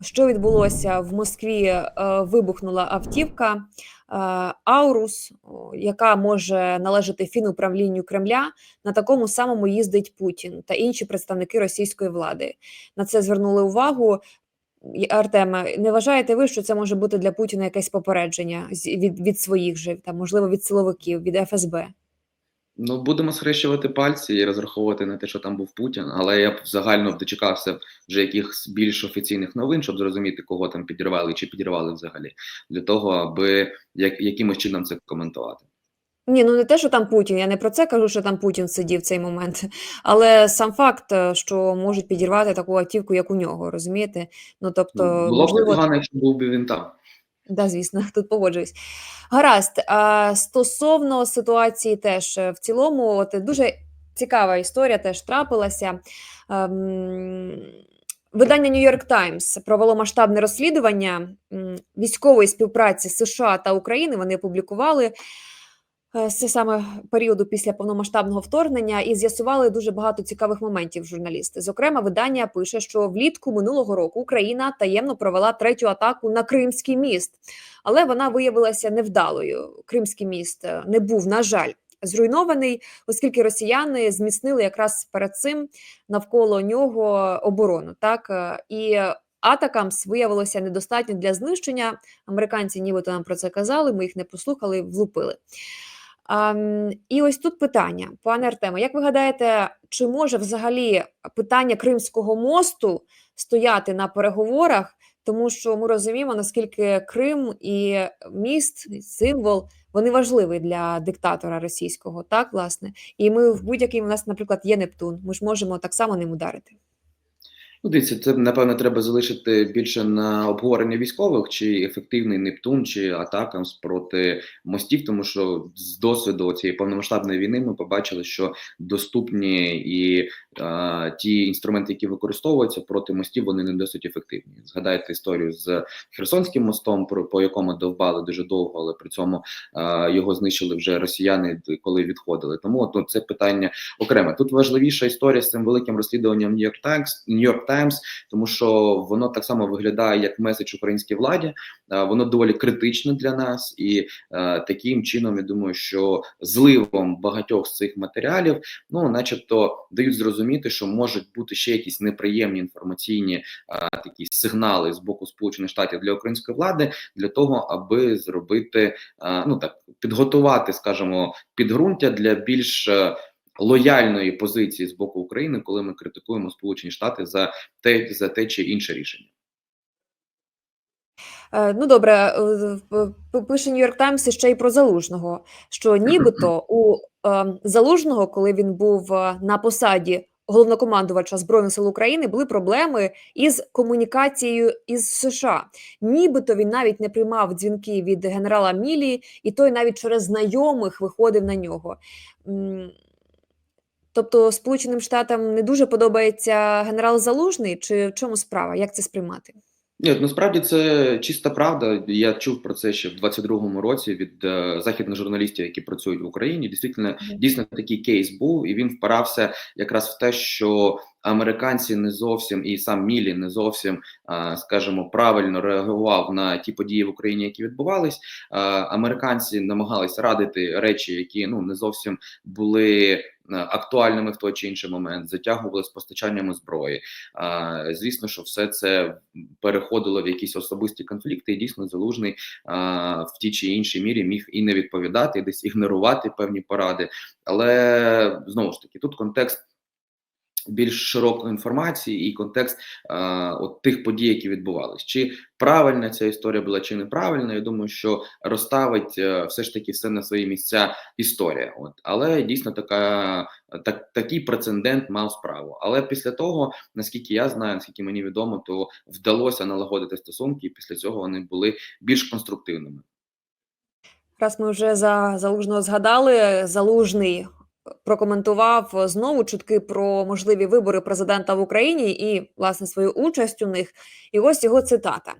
Що відбулося в Москві? Е, Вибухнула автівка е, Аурус, яка може належати фінуправлінню Кремля. На такому самому їздить Путін та інші представники російської влади. На це звернули увагу. І, Артеме, не вважаєте ви, що це може бути для Путіна якесь попередження від, від своїх же, там, можливо, від силовиків, від ФСБ? Ну, будемо схрещувати пальці і розраховувати на те, що там був Путін, але я б загально дочекався вже якихось більш офіційних новин, щоб зрозуміти, кого там підірвали чи підірвали взагалі, для того, аби як, якимось чином це коментувати. Ні, ну не те, що там Путін. Я не про це кажу, що там Путін сидів в цей момент. Але сам факт, е, що можуть підірвати таку автівку, як у нього, розумієте? Ну тобто, Було б можливо, непогано, якщо був би він там. Да, звісно, тут погоджуюсь. Гаразд. А стосовно ситуації, теж е, в цілому, от дуже цікава історія теж трапилася. Ем, Видання York Times провело масштабне розслідування військової співпраці США та України. Вони опублікували це саме періоду після повномасштабного вторгнення і з'ясували дуже багато цікавих моментів. Журналісти. Зокрема, видання пише, що влітку минулого року Україна таємно провела третю атаку на Кримський міст, але вона виявилася невдалою. Кримський міст е, не був, на жаль, зруйнований, оскільки росіяни зміцнили якраз перед цим навколо нього оборону. Так е, і атакамс виявилося недостатньо для знищення. Американці, нібито нам про це казали. Ми їх не послухали, влупили. І ось тут питання, пане Артеме, як ви гадаєте, чи може взагалі питання Кримського мосту стояти на переговорах? Тому що ми розуміємо, наскільки Крим і міст, і символ, вони важливі для диктатора російського, так, власне. І ми в будь-який у нас, наприклад, є Нептун. Ми ж можемо так само ним ударити. Ну, дивіться, це напевно треба залишити більше на обговорення військових, чи ефективний Нептун, чи атакам проти мостів, тому що з досвіду цієї повномасштабної війни ми побачили, що доступні і ті інструменти, які використовуються проти мостів, вони не досить ефективні. Згадайте історію з Херсонським мостом, про по якому довбали дуже довго, але при цьому е, його знищили вже росіяни, коли відходили. Тому ну, це питання окремо. Тут важливіша історія з цим великим розслідуванням New York Times, New York Times, тому що воно так само виглядає як меседж українській владі. Е, Воно доволі критичне для нас, і е, таким чином я думаю, що зливом багатьох з цих матеріалів, ну, начебто, дають зрозуміти, що можуть бути ще якісь неприємні інформаційні е, такі сигнали з боку Сполучених Штатів для української влади для того, аби зробити е, ну так підготувати, скажімо, підґрунтя для більш е, лояльної позиції з боку України, коли ми критикуємо Сполучені Штати за те, за те чи інше рішення. Е, Ну добре, е, пише York Times ще й про залужного, що нібито у е, залужного, коли він був на посаді головнокомандувача збройних сил України, були проблеми із комунікацією із США. Нібито він навіть не приймав дзвінки від генерала Мілі, і той навіть через знайомих виходив на нього. Тобто Сполученим Штатам не дуже подобається генерал Залужний, чи в чому справа? Як це сприймати? Ні, насправді це чиста правда. Я чув про це ще в 22-му році від е, західних журналістів, які працюють в Україні. Дійсно, дійсно такий кейс був, і він впирався якраз в те, що американці не зовсім і сам Мілі не зовсім, а, скажімо, правильно реагував на ті події в Україні, які відбувались. А, Американці намагались радити речі, які ну не зовсім були е, актуальними в той чи інший момент, затягували з постачаннями зброї. Звісно, що все це переходило в якісь особисті конфлікти, і дійсно залужний в тій чи іншій мірі міг і не відповідати, і десь ігнорувати певні поради. Але знову ж таки, тут контекст. Більш широкої інформації і контекст а, от тих подій, які відбувались, чи правильна ця історія була, чи неправильна. Я думаю, що розставить е, все ж таки все на свої місця історія. От але дійсно така так, такий прецедент мав справу. Але після того, наскільки я знаю, наскільки мені відомо, то вдалося налагодити стосунки, і після цього вони були більш конструктивними. Раз ми вже за залужного згадали, залужний прокоментував знову чутки про можливі вибори президента в Україні і власне свою участь у них. І ось його цитата: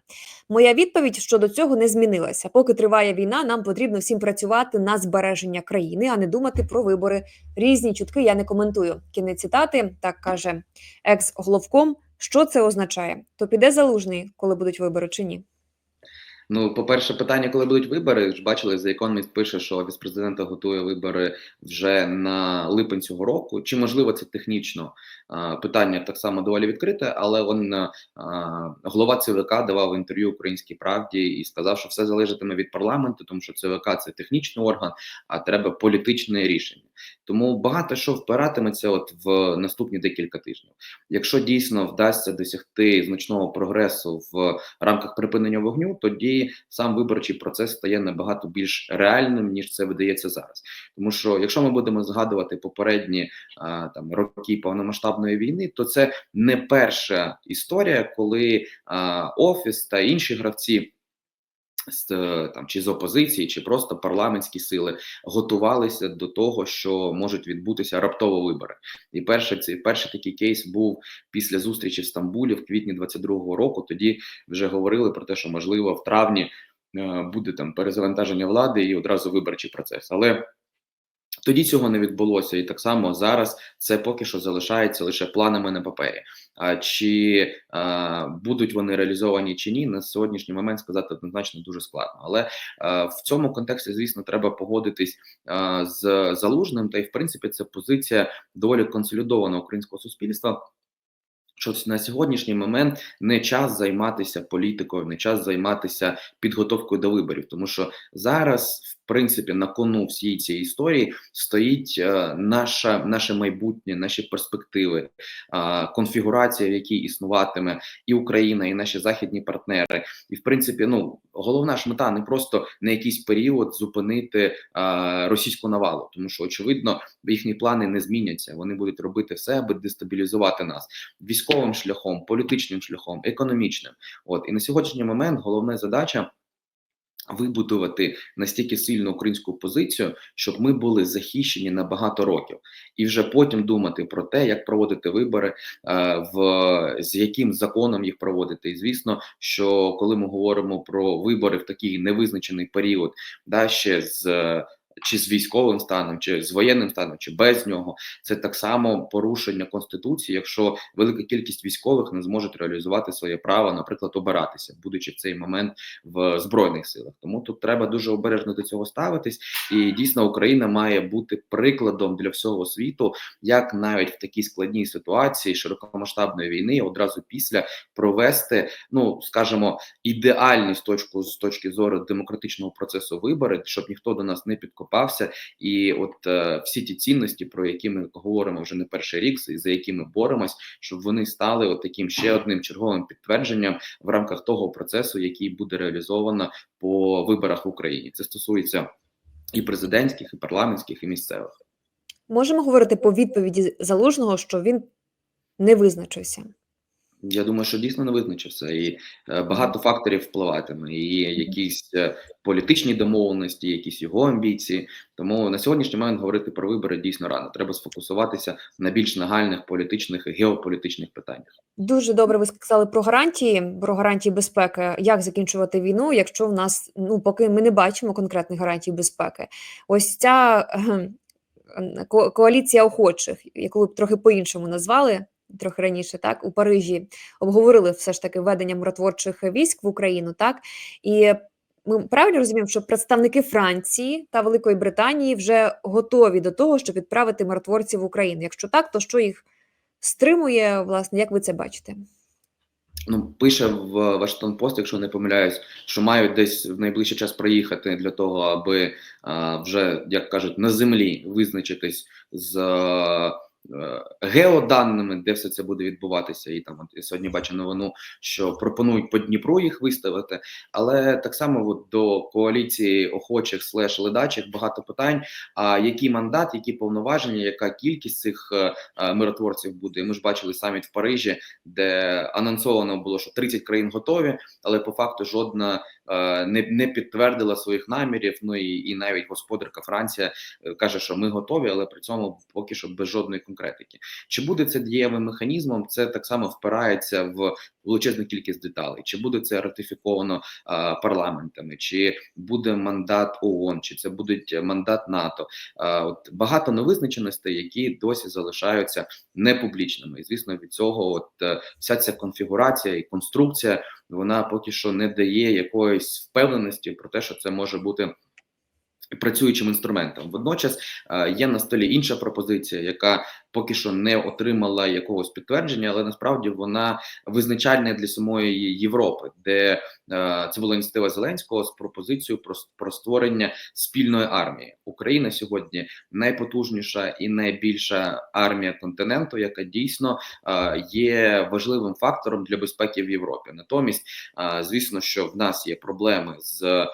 Моя відповідь щодо цього не змінилася. Поки триває війна, нам потрібно всім працювати на збереження країни, а не думати про вибори. Різні чутки я не коментую. Кінець цитати так каже екс-головком Що це означає? То піде залужний, коли будуть вибори, чи ні? Ну, по-перше, питання, коли будуть вибори, ж бачили, The Economist пише, що офіс готує вибори вже на липень цього року. Чи можливо це технічно питання так само доволі відкрите, але він голова ЦВК давав інтерв'ю Українській правді і сказав, що все залежатиме від парламенту, тому що ЦВК це технічний орган, а треба політичне рішення. Тому багато що впиратиметься от в наступні декілька тижнів. Якщо дійсно вдасться досягти значного прогресу в рамках припинення вогню, тоді сам виборчий процес стає набагато більш реальним ніж це видається зараз. Тому що якщо ми будемо згадувати попередні а, там роки повномасштабної війни, то це не перша історія, коли а, офіс та інші гравці. З там чи з опозиції, чи просто парламентські сили готувалися до того, що можуть відбутися раптово вибори. І перший цей перший такий кейс був після зустрічі в Стамбулі в квітні 22-го року. Тоді вже говорили про те, що можливо в травні е, буде там перезавантаження влади і одразу виборчий процес. Але тоді цього не відбулося, і так само зараз це поки що залишається лише планами на папері. А чи а, будуть вони реалізовані чи ні, на сьогоднішній момент сказати однозначно дуже складно. Але а, в цьому контексті, звісно, треба погодитись а, з залужним, та й в принципі це позиція доволі консолідованого українського суспільства. Що на сьогоднішній момент не час займатися політикою, не час займатися підготовкою до виборів, тому що зараз, в принципі, на кону всієї цієї історії стоїть е, наша, наше майбутнє, наші перспективи, е, конфігурація, в якій існуватиме і Україна, і наші західні партнери. І в принципі, ну головна ж мета не просто на якийсь період зупинити е, російську навалу, тому що очевидно їхні плани не зміняться. Вони будуть робити все, аби дестабілізувати нас військовим шляхом, політичним шляхом, економічним. От і на сьогоднішній момент головна задача. Вибудувати настільки сильну українську позицію, щоб ми були захищені на багато років, і вже потім думати про те, як проводити вибори, е, в з яким законом їх проводити. І звісно, що коли ми говоримо про вибори в такий невизначений період, да ще з чи з військовим станом, чи з воєнним станом, чи без нього, це так само порушення конституції, якщо велика кількість військових не зможуть реалізувати своє право, наприклад, обиратися, будучи в цей момент в збройних силах. Тому тут треба дуже обережно до цього ставитись, і дійсно Україна має бути прикладом для всього світу, як навіть в такій складній ситуації широкомасштабної війни, одразу після провести, ну скажімо, ідеальні з точки з точки зору демократичного процесу вибори, щоб ніхто до нас не підкопав окупався, і от е, всі ті цінності, про які ми говоримо вже не перший рік, і за які ми боремось, щоб вони стали от таким ще одним черговим підтвердженням в рамках того процесу, який буде реалізовано по виборах в Україні. Це стосується і президентських, і парламентських, і місцевих. Можемо говорити по відповіді залужного, що він не визначився. Я думаю, що дійсно не визначився, і е, багато факторів впливатиме, і якісь е, політичні домовленості, якісь його амбіції. Тому на сьогоднішній момент говорити про вибори дійсно рано. Треба сфокусуватися на більш нагальних політичних і геополітичних питаннях. Дуже добре. Ви сказали про гарантії, про гарантії безпеки. Як закінчувати війну, якщо в нас ну поки ми не бачимо конкретних гарантій безпеки? Ось ця ко коаліція охочих, яку ви б трохи по-іншому назвали трохи раніше, так у Парижі обговорили все ж таки введення миротворчих військ в Україну, так і ми правильно розуміємо, що представники Франції та Великої Британії вже готові до того, щоб відправити миротворців в Україну. Якщо так, то що їх стримує, власне, як ви це бачите? Ну, пише в Вашингтон Пост, якщо не помиляюсь, що мають десь в найближчий час приїхати для того, аби а, вже як кажуть на землі визначитись з. Е, геоданими, де все це буде відбуватися, і там от я сьогодні бачу новину, що пропонують по Дніпру їх виставити, але так само от до коаліції охочих слеш ледачих багато питань. А який мандат, які повноваження, яка кількість цих е, е, миротворців буде? Ми ж бачили саміт в Парижі, де анонсовано було, що 30 країн готові, але по факту жодна не не підтвердила своїх намірів. Ну і і навіть господарка Франція каже, що ми готові, але при цьому поки що без жодної конкретної конкретики. Чи буде це дієвим механізмом? Це так само впирається в величезну кількість деталей. Чи буде це ратифіковано а, парламентами, чи буде мандат ООН, чи це буде мандат НАТО? А, от багато невизначеностей, які досі залишаються непублічними. І звісно, від цього от е, вся ця конфігурація і конструкція вона поки що не дає якоїсь впевненості про те, що це може бути. Працюючим інструментом водночас е, є на столі інша пропозиція, яка поки що не отримала якогось підтвердження, але насправді вона визначальна для самої Європи, де е, це була ініціатива Зеленського з пропозицією про, про створення спільної армії. Україна сьогодні найпотужніша і найбільша армія континенту, яка дійсно е, є важливим фактором для безпеки в Європі. Натомість, е, звісно, що в нас є проблеми з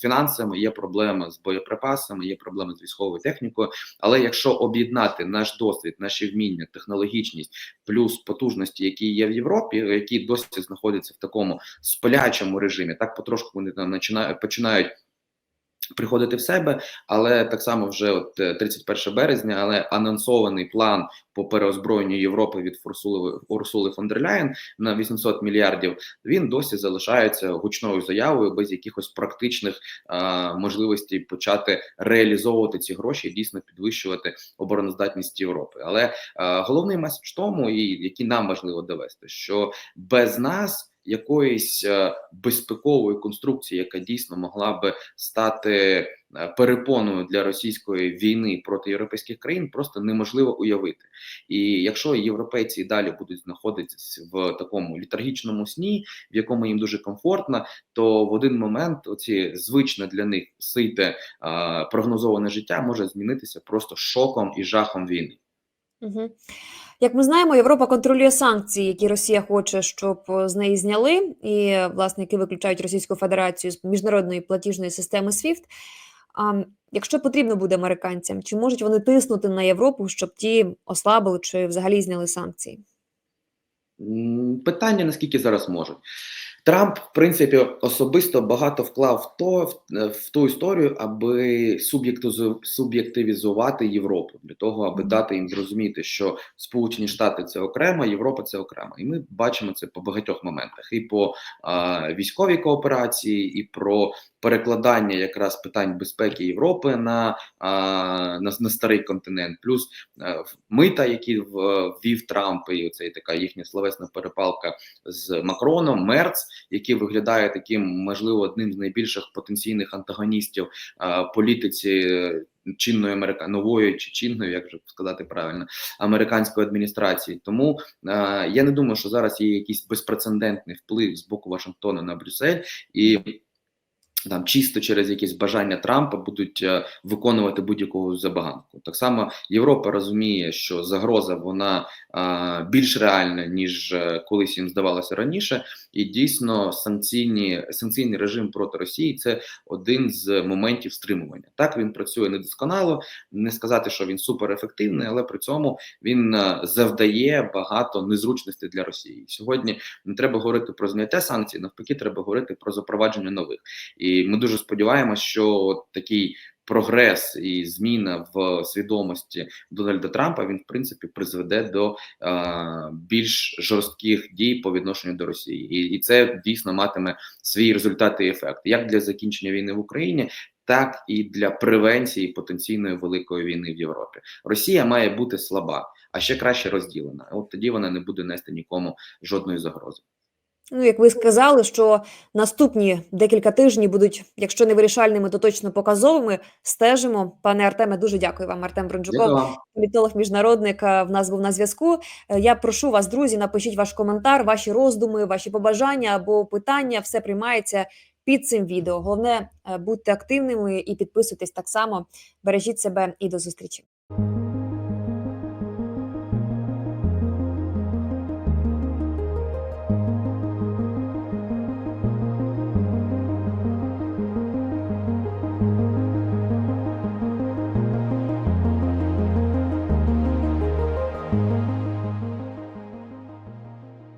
фінансами, є проблеми з боєприпасами, є проблеми з військовою технікою. Але якщо об'єднати наш досвід, наші вміння, технологічність плюс потужності, які є в Європі, які досі знаходяться в такому сплячому режимі, так потрошку вони там починають. Приходити в себе, але так само вже от е, 31 березня, але анонсований план по переозброєнню Європи від Урсули, Урсули фон дер Ляєн на 800 мільярдів. Він досі залишається гучною заявою без якихось практичних а, можливостей почати реалізовувати ці гроші дійсно підвищувати обороноздатність Європи. Але а, головний меседж тому, і який нам важливо довести, що без нас якоїсь е, безпекової конструкції, яка дійсно могла би стати е, перепоною для російської війни проти європейських країн, просто неможливо уявити. І якщо європейці далі будуть знаходитись в такому літаргічному сні, в якому їм дуже комфортно, то в один момент оці звичне для них сите прогнозоване життя може змінитися просто шоком і жахом війни. Угу. Як ми знаємо, Європа контролює санкції, які Росія хоче, щоб з неї зняли, і власне які виключають Російську Федерацію з міжнародної платіжної системи SWIFT. А якщо потрібно буде американцям, чи можуть вони тиснути на Європу, щоб ті ослабили чи взагалі зняли санкції? Питання наскільки зараз можуть. Трамп, в принципі, особисто багато вклав в то в, в ту історію, аби суб'єктивізувати Європу для того, аби дати їм зрозуміти, що Сполучені Штати це окремо, Європа це окремо, і ми бачимо це по багатьох моментах: і по а, військовій кооперації, і про перекладання якраз питань безпеки Європи на на, на старий континент, плюс а, мита, які ввів Трамп, і оцей така їхня словесна перепалка з Макроном, Мерц який виглядає таким, можливо, одним з найбільших потенційних антагоністів політиці чинної Америка нової чи чинної, як же сказати правильно, американської адміністрації. Тому а, я не думаю, що зараз є якийсь безпрецедентний вплив з боку Вашингтона на Брюссель і. Там чисто через якесь бажання Трампа будуть е, виконувати будь-яку забаганку. Так само Європа розуміє, що загроза вона е, більш реальна ніж е, колись їм здавалося раніше, і дійсно санкційні санкційний режим проти Росії це один з моментів стримування. Так він працює недосконало, не сказати, що він суперефективний, але при цьому він е, завдає багато незручностей для Росії. Сьогодні не треба говорити про зняття санкцій, навпаки, треба говорити про запровадження нових. І і ми дуже сподіваємося, що такий прогрес і зміна в свідомості Дональда Трампа він в принципі призведе до е, більш жорстких дій по відношенню до Росії, і, це дійсно матиме свій результат і ефект як для закінчення війни в Україні. Так і для превенції потенційної великої війни в Європі Росія має бути слаба, а ще краще розділена. От тоді вона не буде нести нікому жодної загрози. Ну, як ви сказали, що наступні декілька тижнів будуть, якщо не вирішальними, то точно показовими. Стежимо. Пане Артеме, дуже дякую вам. Артем Бронджуков, політолог, міжнародник. В нас був на зв'язку. Я прошу вас, друзі, напишіть ваш коментар, ваші роздуми, ваші побажання або питання. Все приймається під цим відео. Головне, будьте активними і підписуйтесь так само. Бережіть себе і до зустрічі.